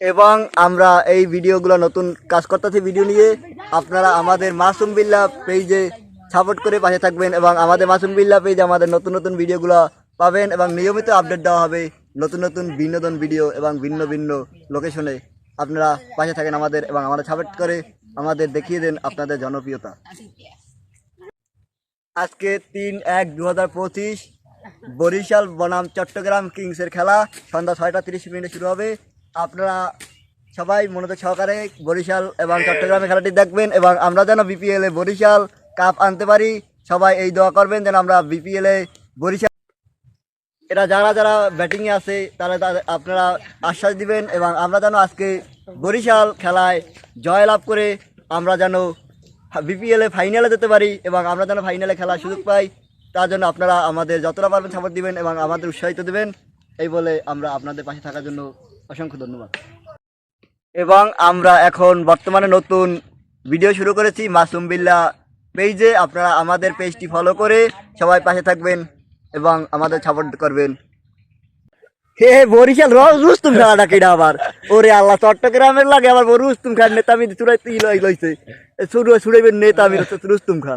এবং আমরা এই ভিডিওগুলো নতুন কাজ করতেছি ভিডিও নিয়ে, আপনারা আমাদের মাসুম বিল্লা পেজে সাপোর্ট করে পাশে থাকবেন এবং আমাদের মাসুম বিল্লা পেজে আমাদের নতুন নতুন ভিডিওগুলো পাবেন এবং নিয়মিত আপডেট দেওয়া হবে নতুন নতুন বিনোদন ভিডিও এবং ভিন্ন ভিন্ন লোকেশনে আপনারা পাশে থাকেন আমাদের এবং আমাদের সাপোর্ট করে আমাদের দেখিয়ে দেন আপনাদের জনপ্রিয়তা। আজকে তিন এক দু হাজার পঁচিশ বরিশাল বনাম চট্টগ্রাম কিংসের খেলা, সন্ধ্যা ছয়টা তিরিশ মিনিটে শুরু হবে। আপনারা সবাই মনোযোগ সহকারে বরিশাল এবং চট্টগ্রামের খেলাটি দেখবেন এবং আমরা যেন বিপিএল বরিশাল কাপ আনতে পারি, সবাই এই দোয়া করবেন যেন আমরা বিপিএল বরিশাল এটা যারা যারা ব্যাটিংয়ে আছে, তারা আপনারা আশ্বাস দিবেন এবং আমরা যেন আজকে বরিশাল খেলায় জয়লাভ করে আমরা যেন বিপিএলে ফাইনালে যেতে পারি এবং আমরা যেন ফাইনালে খেলার সুযোগ পাই, তার জন্য আপনারা আমাদের যতটা পারবেন সাপোর্ট দিবেন এবং আমাদের উৎসাহিত দেবেন। এই বলে আমরা আপনাদের পাশে থাকার জন্য অসংখ্য ধন্যবাদ। এবং আমরা এখন বর্তমানে নতুন ভিডিও শুরু করেছি মাসুম বিল্লা পেজে আপনারা আমাদের পেজটি ফলো করে সবাই পাশে থাকবেন এবং আমাদের সাপোর্ট করবেন। হে হে, বরিশাল রুস্তুম খেলাটা কেডা আবার? ওরে আল্লাহ, চট্টগ্রামের লাগে আবার রুস্তুম খার নেতা আমি চুড়াইতে লইছে। ছুড়ে ছুড়াইবেন নেতা আমি রুস্তুম খা